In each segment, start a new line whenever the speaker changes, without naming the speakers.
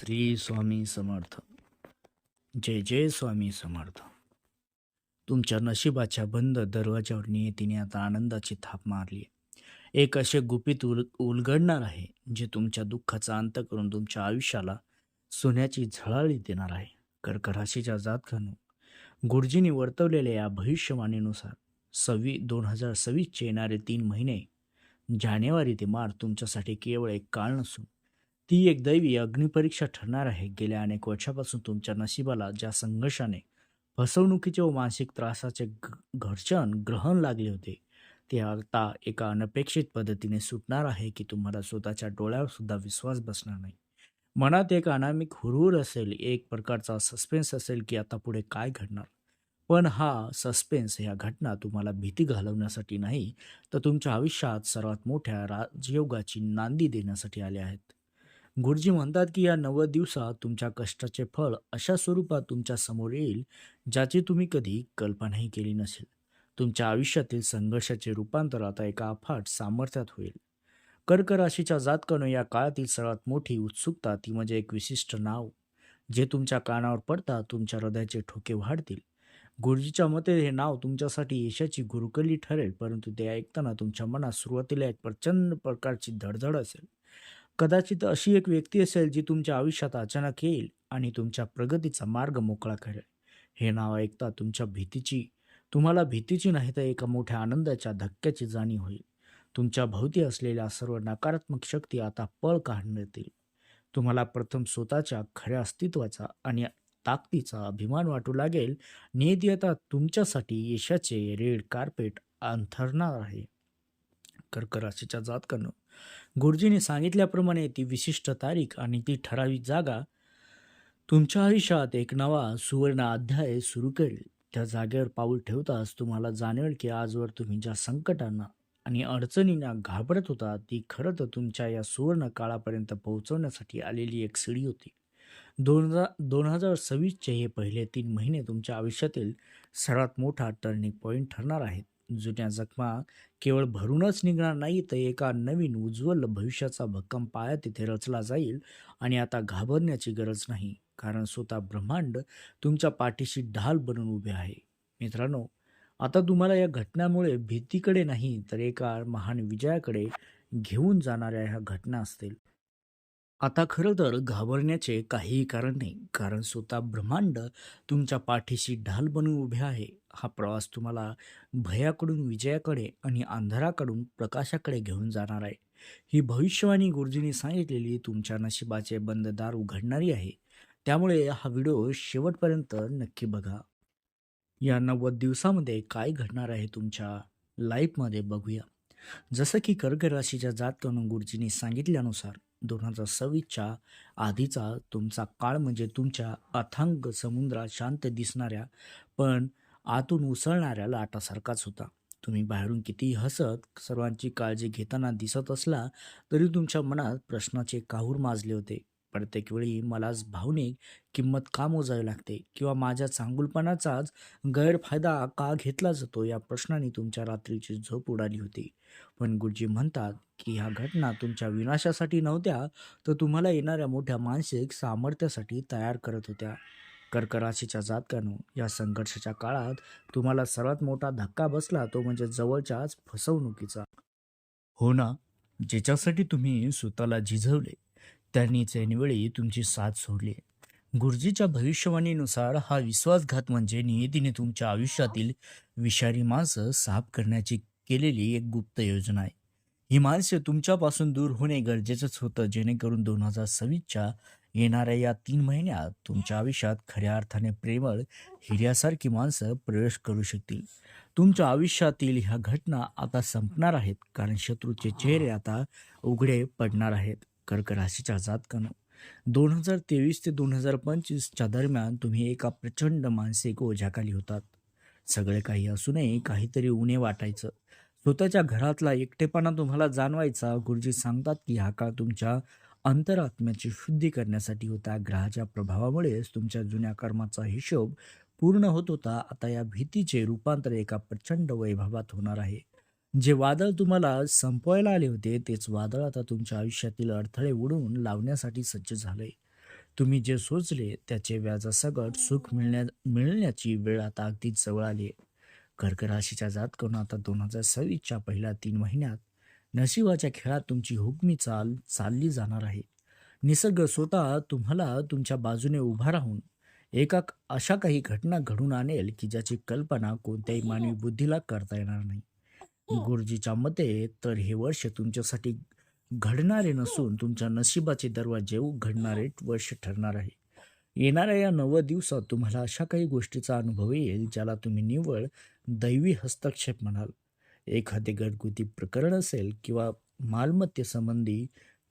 श्री स्वामी समर्थ. जय जय स्वामी समर्थ. तुमच्या नशिबाच्या बंद दरवाजावर नियतीने आता आनंदाची थाप मारली एक असे गुपित उल उलगडणार आहे जे तुमच्या दुःखाचा अंत करून तुमच्या आयुष्याला सोन्याची झळाळी देणार आहे. कर्कराशीच्या जात घालून. गुरुजींनी वर्तवलेल्या या भविष्यवाणीनुसार सव्वी दोन हजार सव्वीसचे येणारे तीन महिने जानेवारी ते मार्च तुमच्यासाठी केवळ एक काळ नसून ती एक दैवी अग्निपरीक्षा ठरणार आहे. गेल्या अनेक वर्षापासून तुमच्या नशिबाला ज्या संघर्षाने फसवणुकीचे व मानसिक त्रासाचे घर्षण ग्रहण लागले होते ते आता एका अनपेक्षित पद्धतीने सुटणार आहे की तुम्हाला स्वतःच्या डोळ्यावर सुद्धा विश्वास बसणार नाही. मनात एक अनामिक हुरहुर असेल एक प्रकारचा सस्पेन्स असेल की आता पुढे काय घडणार? पण हा सस्पेन्स ह्या घटना तुम्हाला भीती घालवण्यासाठी नाही तर तुमच्या आयुष्यात सर्वात मोठ्या राजयोगाची नांदी देण्यासाठी आल्या आहेत. गुरुजी म्हणतात की या नव्वद दिवसात तुमच्या कष्टाचे फळ अशा स्वरूपात तुमच्यासमोर येईल ज्याची तुम्ही कधी कल्पनाही केली नसेल. तुमच्या आयुष्यातील संघर्षाचे रूपांतर आता एका अफाट सामर्थ्यात होईल. कर्क राशीच्या जातकानं या काळातील सर्वात मोठी उत्सुकता ती म्हणजे एक विशिष्ट नाव जे तुमच्या कानावर पडता तुमच्या हृदयाचे ठोके वाढतील. गुरुजीच्या मते हे नाव तुमच्यासाठी यशाची गुरुकली ठरेल परंतु ते ऐकताना तुमच्या मनात सुरुवातीला एक प्रचंड प्रकारची धडधड असेल. कदाचित अशी एक व्यक्ती असेल जी तुमच्या आयुष्यात अचानक येईल आणि तुमच्या प्रगतीचा मार्ग मोकळा करेल. हे नाव ऐकता तुमच्या भीतीची तुम्हाला भीतीची नाही तर एका मोठ्या आनंदाच्या धक्क्याची जाणीव होईल. तुमच्या भोवती असलेल्या सर्व नकारात्मक शक्ती आता पळ काढण्यात येतील तुम्हाला प्रथम स्वतःच्या खऱ्या अस्तित्वाचा आणि ताकदीचा अभिमान वाटू लागेल. नियती आता तुमच्यासाठी यशाचे रेड कार्पेट अंथरणार आहे. कर्क राशीच्या जातकानं गुरुजीने सांगितल्याप्रमाणे ती विशिष्ट तारीख आणि ती ठराविक जागा तुमच्या आयुष्यात एक नवा सुवर्ण अध्याय सुरू करेल. त्या जागेवर पाऊल ठेवताच तुम्हाला जाणवेल की आजवर तुम्ही ज्या संकटांना आणि अडचणींना घाबरत होता ती खरं तर तुमच्या या सुवर्ण काळापर्यंत पोहोचवण्यासाठी आलेली एक सिडी होती. दोन हजार दोन हजार सव्वीसचे हे पहिले तीन महिने तुमच्या आयुष्यातील सर्वात मोठा टर्निंग पॉईंट ठरणार आहेत. जुन्या जखमा केवळ भरूनच निघणार नाही तर एका नवीन उज्ज्वल भविष्याचा भक्कम पाया तिथे रचला जाईल आणि आता घाबरण्याची गरज नाही कारण स्वतः ब्रह्मांड तुमच्या पाठीशी ढाल बनून उभे आहे. मित्रांनो आता तुम्हाला या घटनामुळे भीतीकडे नाही तर एका महान विजयाकडे घेऊन जाणाऱ्या ह्या घटना असतील. आता खरं तर घाबरण्याचे काहीही कारण नाही कारण स्वतः ब्रह्मांड तुमच्या पाठीशी ढाल बनून उभे आहे. हा प्रवास तुम्हाला भयाकडून विजयाकडे आणि अंधाराकडून प्रकाशाकडे घेऊन जाणार आहे. ही भविष्यवाणी गुरुजींनी सांगितलेली तुमच्या नशिबाचे बंद दार उघडणारी आहे. त्यामुळे हा व्हिडिओ शेवटपर्यंत नक्की बघा. या नव्वद दिवसामध्ये काय घडणार आहे तुमच्या लाईफमध्ये बघूया. जसं की कर्क राशीच्या जातकानं गुरुजींनी सांगितल्यानुसार दोन हजार सव्वीसच्या आधीचा तुमचा काळ म्हणजे तुमच्या अथांग समुद्रात शांत दिसणाऱ्या पण आतून उसळणाऱ्या लाटासारखाच होता. तुम्ही बाहेरून कितीही हसत सर्वांची काळजी घेताना दिसत असला तरी तुमच्या मनात प्रश्नाचे काहूर माजले होते. प्रत्येक वेळी मलाच भावनिक किंमत का मोजावी लागते किंवा माझ्या चांगुलपणाचाच गैरफायदा का घेतला जातो या प्रश्नाने तुमच्या रात्रीची झोप उडाली होती. पण गुरुजी म्हणतात की ह्या घटना तुमच्या विनाशासाठी नव्हत्या तर तुम्हाला येणाऱ्या मोठ्या मानसिक सामर्थ्यासाठी तयार करत होत्या. कर्कराशीच्या जातकानं या संघर्षाच्या काळात तुम्हाला सर्वात मोठा धक्का बसला तो म्हणजे जवळच्याच फसवणुकीचा. हो ना ज्याच्यासाठी तुम्ही स्वतःला झिजवले त्यांनी ऐनवेळी तुमची साथ सोडली. गुरुजीच्या भविष्यवाणीनुसार हा विश्वासघात म्हणजे नियतीने तुमच्या आयुष्यातील विषारी माणसं साफ करण्याची केलेली एक गुप्त योजना आहे. ही माणसे तुमच्यापासून दूर होणे गरजेचंच होतं जेणेकरून दोन हजार सव्वीसच्या येणाऱ्या या तीन महिन्यात तुमच्या आयुष्यात खऱ्या अर्थाने प्रेमळ हिऱ्यासारखी माणसं प्रवेश करू शकतील. तुमच्या आयुष्यातील ह्या घटना आता संपणार आहेत कारण शत्रूचे चेहरे आता उघडे पडणार आहेत. कर्क राशीच्या जातकानं दोन हजार तेवीस ते दोन हजार पंचवीसच्या दरम्यान तुम्ही एका प्रचंड मानसिक ओझ्याखाली होतात. सगळे काही असूनही काहीतरी उणे वाटायचं. स्वतःच्या घरातला एकटेपणा तुम्हाला जाणवायचा. गुरुजी सांगतात की हा काळ तुमच्या अंतरात्म्याची शुद्धी करण्यासाठी होता. ग्रहाच्या प्रभावामुळेच तुमच्या जुन्या कर्माचा हिशोब पूर्ण होत होता. आता या भीतीचे रूपांतर एका प्रचंड वैभवात होणार आहे. जे वादळ तुम्हाला संपवायला आले होते तेच वादळ आता तुमच्या आयुष्यातील अडथळे उडवून लावण्यासाठी सज्ज झालंय. तुम्ही जे सोचले त्याचे व्याजासकट सुख मिळण्या मिळण्याची वेळ आता अगदी जवळ आली आहे. कर्क राशीच्या जातकडून आता दोन हजार सव्वीसच्या पहिल्या तीन महिन्यात नशिबाच्या खेळात तुमची हुकमी चाल चालली जाणार आहे. निसर्ग स्वतः तुम्हाला तुमच्या बाजूने उभा राहून एका अशा काही घटना घडून आणेल की ज्याची कल्पना कोणत्याही मानवी बुद्धीला करता येणार नाही. गुरुजीच्या मते तर हे वर्ष तुमच्यासाठी घडणारे नसून तुमच्या नशिबाचे दरवाजे उघडणारे वर्ष ठरणार आहे. येणाऱ्या या नव्वद दिवसात तुम्हाला अशा काही गोष्टीचा अनुभव येईल ज्याला तुम्ही निव्वळ दैवी हस्तक्षेप म्हणाल. एखादे घरगुती प्रकरण असेल किंवा मालमत्तेसंबंधी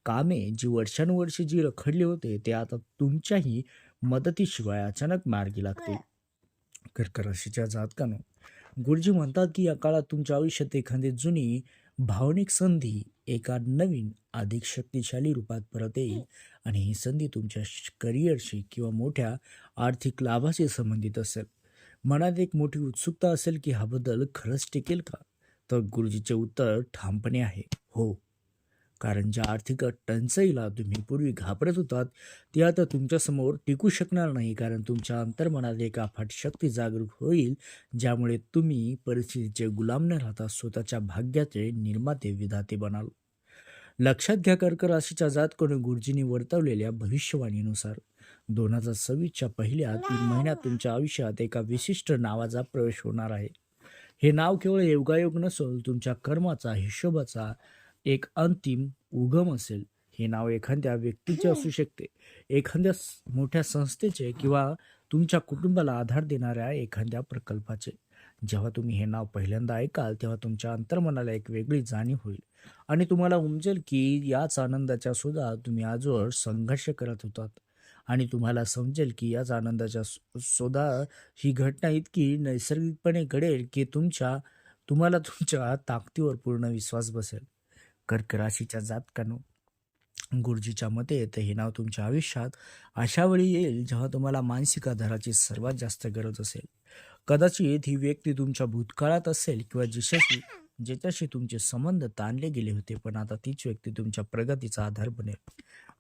कामे जी वर्षानुवर्षे जी रखडली होते ते आता तुमच्याही मदतीशिवाय अचानक मार्गी लागतील. कर्क राशीच्या जातकानो गुरुजी म्हणतात की या काळात तुमच्या आयुष्यात एखादी जुनी भावनिक संधी एका नवीन अधिक शक्तिशाली रूपात परत येईल. आणि ही संधी तुमच्या श- करिअरशी किंवा मोठ्या आर्थिक लाभाशी संबंधित असेल. मनात एक मोठी उत्सुकता असेल की हा बदल खरंच टिकेल का? तर गुरुजीचे उत्तर ठामपणे आहे. हो. कारण ज्या आर्थिक टंचाईला तुम्ही पूर्वी घाबरत होतात ती आता तुमच्यासमोर टिकू शकणार नाही. कारण तुमच्या अंतर्मनात एक अफाट शक्ती जागरूक होईल ज्यामुळे तुम्ही परिस्थितीचे गुलाम न राहता स्वतःच्या भाग्याचे निर्माते विधाते बनाल. लक्षात घ्या कर्क राशीच्या जातकडून गुरुजींनी वर्तवलेल्या भविष्यवाणीनुसार. दोन हजार सव्वीसच्या पहिल्या तीन महिन्यात तुमच्या आयुष्यात एका विशिष्ट नावाचा प्रवेश होणार आहे. हे नाव केवळ योगायोग नसून तुमच्या कर्माचा हिशोबाचा एक अंतिम उगम असेल. हे नाव एखाद्या व्यक्तीचे असू शकते. एखाद्या मोठ्या संस्थेचे किंवा तुमच्या कुटुंबाला आधार देणाऱ्या एखाद्या प्रकल्पाचे. जेव्हा तुम्ही हे नाव पहिल्यांदा ऐकाल तेव्हा तुमच्या अंतर्मनाला एक वेगळी जाणीव होईल. आणि तुम्हाला उमजेल की याच आनंदाच्या सुद्धा तुम्ही आजवर संघर्ष करत होतात. आणि तुम्हाला समजेल की याच आनंदाच्या सुद्धा ही घटना इतकी नैसर्गिकपणे घडेल की तुमच्या तुम्हाला तुमच्या ताकदीवर पूर्ण विश्वास बसेल. कर्क राशीच्या जातकानो गुरुजीच्या मते तर हे नाव तुमच्या आयुष्यात. अशा वेळी येईल जेव्हा तुम्हाला मानसिक आधाराची सर्वात जास्त गरज असेल. कदाचित ही व्यक्ती तुमच्या भूतकाळात असेल किंवा जिशाशी ज्याच्याशी तुमचे संबंध ताणले गेले होते पण आता तीच व्यक्ती तुमच्या प्रगतीचा आधार बनेल.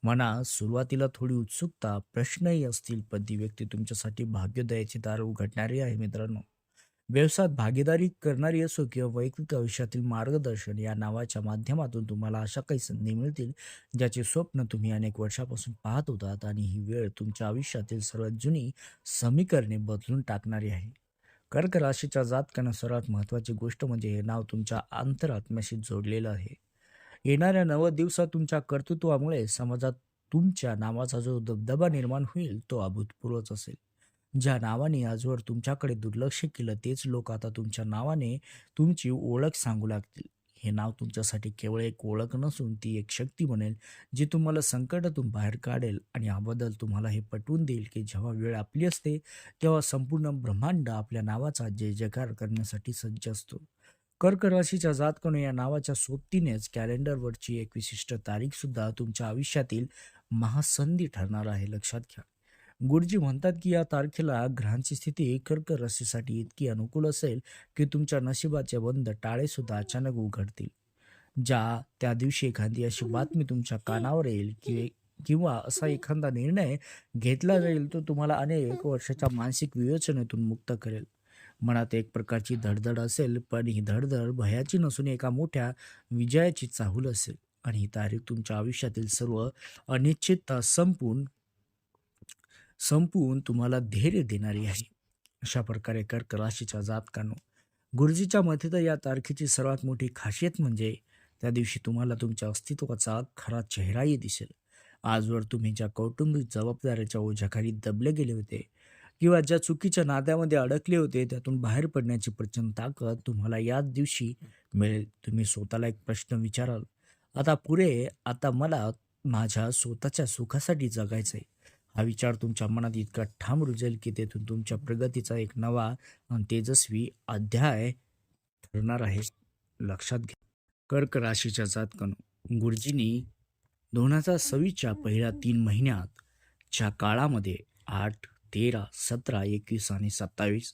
म्हणा सुरुवातीला थोडी उत्सुकता प्रश्नही असतील पण ती व्यक्ती तुमच्यासाठी भाग्योदयाचे दार उघडणारी आहे मित्रांनो. व्यवसायात भागीदारी करणारी असो किंवा वैयक्तिक आयुष्यातील मार्गदर्शन या नावाच्या माध्यमातून तुम्हाला अशा काही संधी मिळतील ज्याचे स्वप्न तुम्ही अनेक वर्षापासून पाहत होतात आणि ही वेळ तुमच्या आयुष्यातील सर्वात जुनी समीकरणे बदलून टाकणारी आहे. कर्क राशीच्या जातकांना सर्वात महत्त्वाची गोष्ट म्हणजे हे नाव तुमच्या अंतरात्म्याशी जोडलेलं आहे. येणाऱ्या नव्वद दिवसात तुमच्या कर्तृत्वामुळे समाजात तुमच्या नावाचा जो दबदबा निर्माण होईल तो अभूतपूर्वच असेल. ज्या नावाने आजवर तुमच्याकडे दुर्लक्ष केलं तेच लोक आता तुमच्या नावाने तुमची ओळख सांगू लागतील. हे नाव तुमच्यासाठी केवळ एक ओळख नसून ती एक शक्ती बनेल जी तुम्हाला संकटातून बाहेर काढेल आणि हा बदल तुम्हाला हे पटवून देईल की जेव्हा वेळ आपली असते तेव्हा संपूर्ण ब्रह्मांड आपल्या नावाचा जय जयकार करण्यासाठी सज्ज असतो. कर्क राशीच्या जातकणू या नावाच्या सोबतीनेच कॅलेंडरवरची एक विशिष्ट तारीख सुद्धा तुमच्या आयुष्यातील महासंधी ठरणार आहे लक्षात घ्या. गुरुजी म्हणतात की या तारखेला ग्रहांची स्थिती कर्क राशीसाठी इतकी अनुकूल असेल की तुमच्या नशिबाचे बंद टाळे सुद्धा अचानक उघडतील. ज्या त्या दिवशी एखादी अशी बातमी तुमच्या कानावर येईल की किंवा असा एखादा निर्णय घेतला जाईल तो तुम्हाला अनेक वर्षाच्या मानसिक विवेचनेतून मुक्त करेल. मनात एक प्रकारची धडधड असेल पण ही धडधड भयाची नसून एका मोठ्या विजयाची चाहूल असेल. आणि ही तारीख तुमच्या आयुष्यातील सर्व अनिश्चितता संपून संपवून तुम्हाला धैर्य देणारी आहे. अशा प्रकारे कर्क राशीचा जातकांनो गुरुजीच्या मते तर या तारखेची सर्वात मोठी खासियत म्हणजे त्या दिवशी तुम्हाला तुमच्या अस्तित्वाचा खरा चेहराही दिसेल. आजवर तुम्ही ज्या कौटुंबिक जबाबदाऱ्याच्या ओझ्याखाली दबले गेले होते किंवा ज्या चुकीच्या नात्यामध्ये अडकले होते त्यातून बाहेर पडण्याची प्रचंड ताकद तुम्हाला याच दिवशी मिळेल. तुम्ही स्वतःला एक प्रश्न विचाराल आता पुरे आता मला माझ्या स्वतःच्या सुखासाठी जगायचं आहे हा विचार तुमच्या मनात इतका ठाम रुजेल की तेथून तुमच्या प्रगतीचा एक नवा आणि तेजस्वी अध्याय ठरणार आहे. लक्षात घ्या. कर्क राशीच्या जातकन गुरुजींनी दोन हजार सव्वीसच्या पहिल्या तीन महिन्यात च्या काळामध्ये आठ तेरा सतरा एकवीस आणि सत्तावीस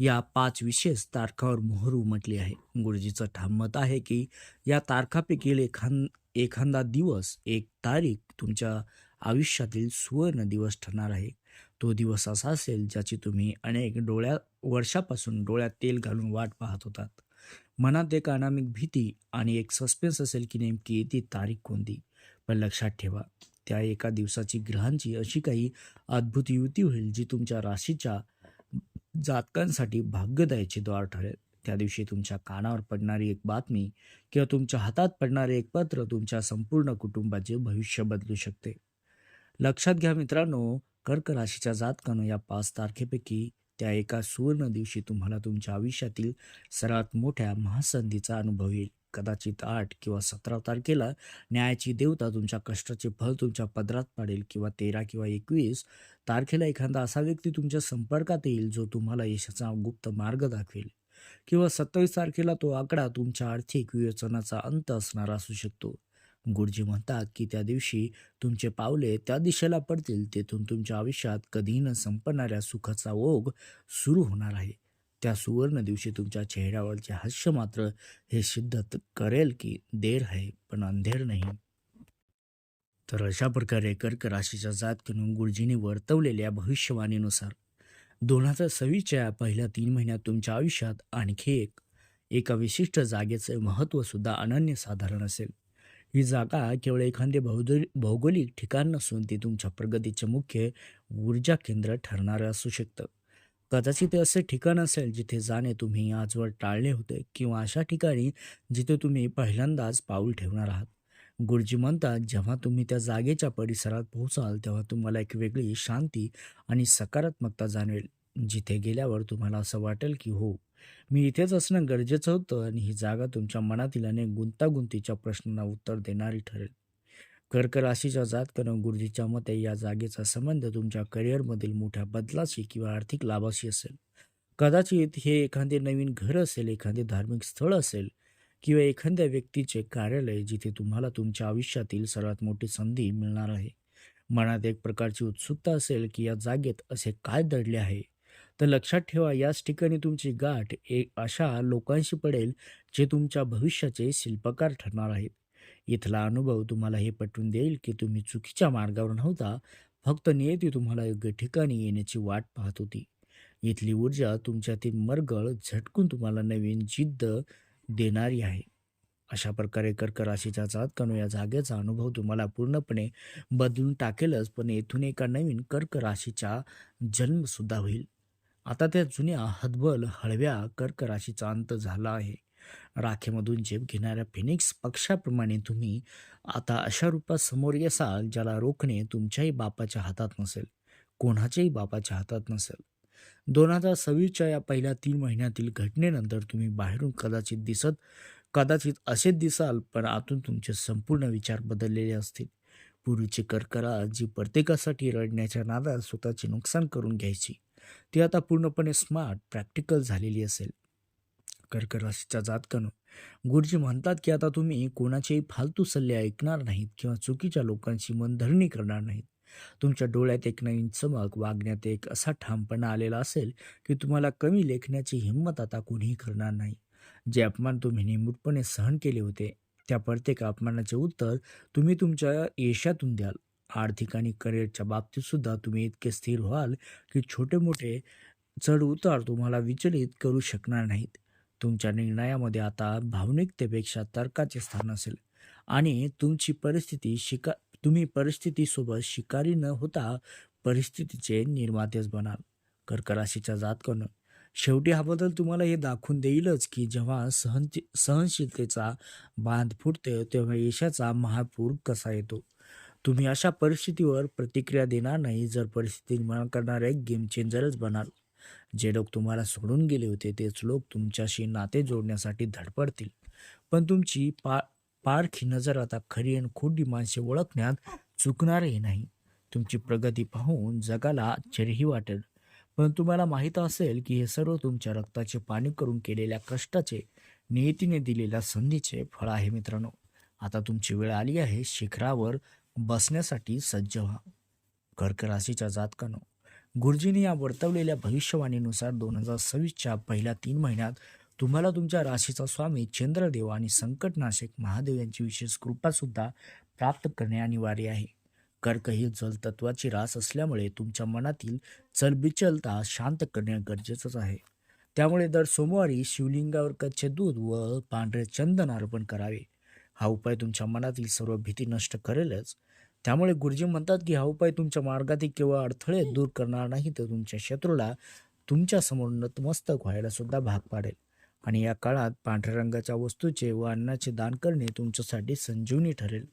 या पाच विशेष तारखावर मोहर उमटली आहे. गुरुजीचं ठाम मत आहे की या तारखापैकी एखाद एखादा दिवस एक तारीख तुमच्या आयुष्यातील सुवर्ण दिवस ठरणार आहे. तो दिवस असा असेल ज्याची तुम्ही अनेक डोळ्या वर्षापासून डोळ्यात तेल घालून वाट पाहत होतात. मनात एक अनामिक भीती आणि एक सस्पेन्स असेल की नेमकी ती तारीख कोणती? पण लक्षात ठेवा त्या एका दिवसाची ग्रहांची अशी काही अद्भुत युती होईल जी तुमच्या राशीच्या जातकांसाठी भाग्यदायाचे द्वार ठरेल. त्या दिवशी तुमच्या कानावर पडणारी एक बातमी किंवा तुमच्या हातात पडणारे एक पत्र तुमच्या संपूर्ण कुटुंबाचे भविष्य बदलू शकते. लक्षात घ्या मित्रांनो कर्क राशीच्या जातकानं या पाच तारखेपैकी त्या एका सुवर्ण दिवशी तुम्हाला तुमच्या आयुष्यातील सर्वात मोठ्या महासंधीचा अनुभव येईल. कदाचित आठ किंवा सतरा तारखेला न्यायाची देवता तुमच्या कष्टाचे फल तुमच्या पदरात पाडेल किंवा तेरा किंवा एकवीस तारखेला एखादा असा व्यक्ती तुमच्या संपर्कात येईल जो तुम्हाला यशाचा गुप्त मार्ग दाखवेल. किंवा सत्तावीस तारखेला तो आकडा तुमच्या आर्थिक विवेचनाचा अंत असणारा असू शकतो. गुरुजी म्हणतात की त्या दिवशी तुमचे पावले त्या दिशेला पडतील तेथून तुमच्या आयुष्यात कधी न संपणाऱ्या सुखाचा ओघ सुरू होणार आहे. त्या सुवर्ण दिवशी तुमच्या चेहऱ्यावरचे हास्य मात्र हे सिद्ध करेल की देर आहे पण अंधेर नाही. तर अशा प्रकारे कर्क राशीच्या जातकरून गुरुजींनी वर्तवलेल्या भविष्यवाणीनुसार दोन हजार सव्वीसच्या पहिल्या तीन महिन्यात तुमच्या आयुष्यात आणखी एक एका विशिष्ट जागेचे महत्त्वसुद्धा अनन्यसाधारण असेल. ही जागा केवळ एखादे भौगोल भौगोलिक ठिकाण नसून ती तुमच्या प्रगतीचे मुख्य ऊर्जा केंद्र ठरणारं असू शकतं. कदाचित ते असे ठिकाण असेल जिथे जाणे तुम्ही आजवर टाळले होते किंवा अशा ठिकाणी जिथे तुम्ही पहिल्यांदाच पाऊल ठेवणार आहात. गुरुजी म्हणतात जेव्हा तुम्ही त्या जागेच्या परिसरात पोहोचाल तेव्हा तुम्हाला एक वेगळी शांती आणि सकारात्मकता जाणवेल जिथे गेल्यावर तुम्हाला असं वाटेल की हो मी इथेच असणं गरजेचं होतं आणि ही जागा तुमच्या मनातील अनेक गुंतागुंतीच्या प्रश्नांना उत्तर देणारी ठरेल. कर्क राशीच्या जातकरण गुरुजीच्या मते या जागेचा संबंध तुमच्या करिअरमधील मोठ्या बदलाशी किंवा आर्थिक लाभाशी असेल. कदाचित हे एखादे नवीन घर असेल एखादे धार्मिक स्थळ असेल किंवा एखाद्या व्यक्तीचे कार्यालय जिथे तुम्हाला तुमच्या आयुष्यातील सर्वात मोठी संधी मिळणार आहे. मनात एक प्रकारची उत्सुकता असेल की या जागेत असे काय दडले आहे? तर लक्षात ठेवा याच ठिकाणी तुमची गाठ एक अशा लोकांशी पडेल जे तुमच्या भविष्याचे शिल्पकार ठरणार आहेत. इथला अनुभव तुम्हाला हे पटवून देईल की तुम्ही चुकीच्या मार्गावर नव्हता फक्त नियती तुम्हाला योग्य ठिकाणी येण्याची वाट पाहत होती. इथली ऊर्जा तुमच्यातील मरगळ झटकून तुम्हाला नवीन जिद्द देणारी आहे. अशा प्रकारे कर्क राशीच्या जातकानो या जागेचा अनुभव तुम्हाला पूर्णपणे बदलून टाकेलच पण येथून एका नवीन कर्क राशीचा जन्मसुद्धा होईल. आता त्या जुन्या हतबल हळव्या कर्क राशीचा अंत झाला आहे. राखेमधून झेप घेणाऱ्या फिनिक्स पक्षाप्रमाणे तुम्ही आता अशा रूपात समोर येसाल ज्याला रोखणे तुमच्याही बापाच्या हातात नसेल कोणाच्याही बापाच्या हातात नसेल. दोन हजार सव्वीसच्या या पहिल्या तीन महिन्यातील घटनेनंतर तुम्ही बाहेरून कदाचित दिसत कदाचित असेच दिसाल पण आतून तुमचे संपूर्ण विचार बदललेले असतील. पूर्वीची कर्करा जी प्रत्येकासाठी रडण्याच्या नादात स्वतःचे नुकसान करून घ्यायची. ती आता पूर्णपणे स्मार्ट प्रॅक्टिकल झालेली असेल. कर्क राशीच्या जातकानं. गुरुजी म्हणतात की आता तुम्ही कोणाचेही फालतू सल्ले ऐकणार नाहीत किंवा चुकीच्या लोकांची मनधरणी करणार नाहीत. तुमच्या डोळ्यात एक नवीन चमक वागण्यात एक असा ठामपणा आलेला असेल की तुम्हाला कमी लेखण्याची हिंमत आता कोणीही करणार नाही. जे अपमान तुम्ही निमूटपणे सहन केले होते त्या प्रत्येक अपमानाचे उत्तर तुम्ही तुमच्या यशातून द्याल. आर्थिक आणि करिअरच्या बाबतीत सुद्धा तुम्ही इतके स्थिर व्हाल की छोटे मोठे चढ उतार तुम्हाला विचलित करू शकणार नाहीत. तुमच्या निर्णयामध्ये आता भावनिकतेपेक्षा तर्काचे स्थान असेल. आणि तुमची परिस्थिती शिका तुम्ही परिस्थितीसोबत शिकारी न होता परिस्थितीचे निर्मातेच बनाल. कर्क राशीच्या जातकानं. शेवटी हा बदल तुम्हाला हे दाखवून देईलच की जेव्हा सहन सहनशीलतेचा बांध फुटते तेव्हा यशाचा महापूर कसा येतो. तुम्ही अशा परिस्थितीवर प्रतिक्रिया देणार नाही जर परिस्थिती निर्माण करणारे एक गेम चेंजरच बनाल. जे लोक तुम्हाला सोडून गेले होते तेच लोक तुमच्याशी नाते जोडण्यासाठी धडपडतील. पण तुमची पा पारखी नजर आता खरी आणि खोटी माणसे ओळखण्यात चुकणारही नाही. तुमची प्रगती पाहून जगाला आश्चर्यही वाटेल. पण तुम्हाला माहीत असेल की हे सर्व तुमच्या रक्ताचे पाणी करून केलेल्या कष्टाचे नियतीने दिलेल्या संधीचे फळ आहे मित्रांनो. आता तुमची वेळ आली आहे शिखरावर बसण्यासाठी सज्ज व्हा. कर्क राशीच्या जातकानो. गुरुजींनी या वर्तवलेल्या भविष्यवाणीनुसार दोन हजार सव्वीसच्या पहिल्या तीन महिन्यात तुम्हाला तुमच्या राशीचा स्वामी चंद्रदेव आणि संकटनाशक महादेव यांची विशेष कृपासुद्धा प्राप्त करणे अनिवार्य आहे. कर्क ही जलतत्वाची रास असल्यामुळे तुमच्या मनातील चलबिचलता शांत करणे गरजेचंच आहे. त्यामुळे दर सोमवारी शिवलिंगावर कच्चे दूध व पांढरे चंदन अर्पण करावे. हा उपाय तुमच्या मनातील सर्व भीती नष्ट करेलच. त्यामुळे गुरुजी म्हणतात की हा उपाय तुमच्या मार्गातील केवळ अडथळे दूर करणार नाही तर तुमच्या शत्रूला तुमच्यासमोर नतमस्तक व्हायला सुद्धा भाग पाडेल. आणि या काळात पांढऱ्या रंगाच्या वस्तूचे व अन्नाचे दान करणे तुमच्यासाठी संजीवनी ठरेल.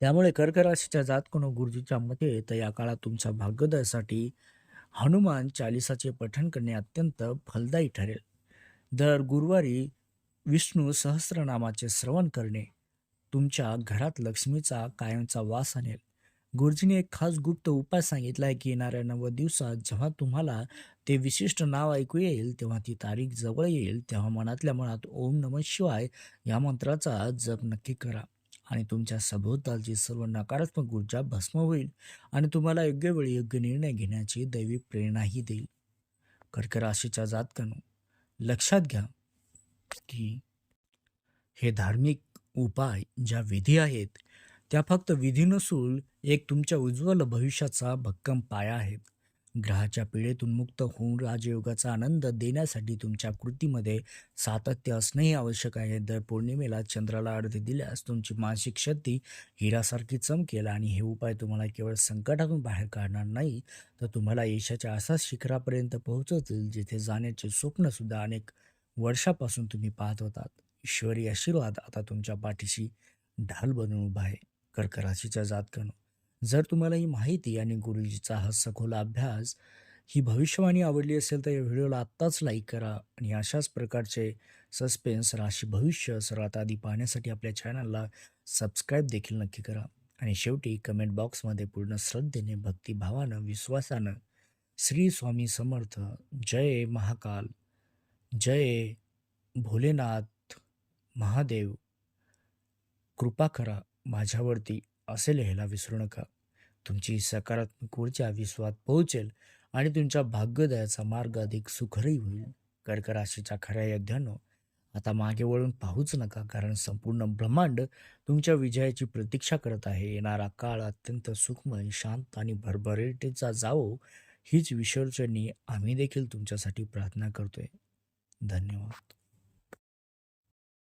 त्यामुळे कर्क राशीच्या जातकोण गुरुजीच्या मते तर या काळात तुमच्या भाग्योदयासाठी हनुमान चालिसाचे पठण करणे अत्यंत फलदायी ठरेल. दर गुरुवारी विष्णू सहस्रनामाचे श्रवण करणे तुमच्या घरात लक्ष्मीचा कायमचा वास आणेल. गुरुजीने एक खास गुप्त उपाय सांगितला आहे की येणाऱ्या नव्वद दिवसात जेव्हा तुम्हाला ते विशिष्ट नाव ऐकू येईल तेव्हा ती तारीख जवळ येईल तेव्हा मनातल्या मनात ओम नम शिवाय या मंत्राचा जप नक्की करा. आणि तुमच्या सभोवतालची सर्व नकारात्मक ऊर्जा भस्म होईल आणि तुम्हाला योग्य वेळी योग्य निर्णय घेण्याची दैवी प्रेरणाही देईल. कर्क राशीच्या जातकांनो लक्षात घ्या की हे धार्मिक उपाय ज्या विधी आहेत त्या फक्त विधी नसून एक तुमच्या उज्ज्वल भविष्याचा भक्कम पाया आहेत ग्रहाच्या पिढेतून मुक्त होऊन राजयोगाचा आनंद देण्यासाठी तुमच्या कृतीमध्ये सातत्य असणंही आवश्यक आहे. दर पौर्णिमेला चंद्राला अर्धे दिल्यास तुमची मानसिक शक्ती हिरासारखी चमकेल आणि हे उपाय तुम्हाला केवळ संकटातून बाहेर काढणार नाही तर तुम्हाला यशाच्या असाच शिखरापर्यंत पोहोचवतील जिथे जाण्याचे स्वप्नसुद्धा अनेक वर्षापासून तुम्ही पाहत होतात. ईश्वरी आशीर्वाद आता तुमच्या पाठीशी ढाल बनून उभा आहे. कर्क राशीच्या जातकानं. जर तुम्हाला ही माहिती आणि गुरुजीचा हा सखोल अभ्यास ही भविष्यवाणी आवडली असेल तर या व्हिडिओला आत्ताच लाईक करा आणि अशाच प्रकारचे सस्पेन्स राशी भविष्य सर्वात आधी पाहण्यासाठी आपल्या चॅनलला सबस्क्राईब देखील नक्की करा. आणि शेवटी कमेंट बॉक्समध्ये पूर्ण श्रद्धेने भक्तिभावानं विश्वासानं श्री स्वामी समर्थ. जय महाकाल. जय भोलेनाथ. महादेव कृपा करा माझ्यावरती असे लिहायला विसरू नका. तुमची सकारात्मक ऊर्जा विश्वात पोहोचेल आणि तुमच्या भाग्योदयाचा मार्ग अधिक सुखरही होईल. कर्क राशीच्या खऱ्या योद्ध्यानो आता मागे वळून पाहूच नका कारण संपूर्ण ब्रह्मांड तुमच्या विजयाची प्रतीक्षा करत आहे. येणारा काळ अत्यंत सुखमय शांत आणि भरभरेटीचा जावो हीच विसर्जनी आम्ही देखील तुमच्यासाठी प्रार्थना करतोय. धन्यवाद.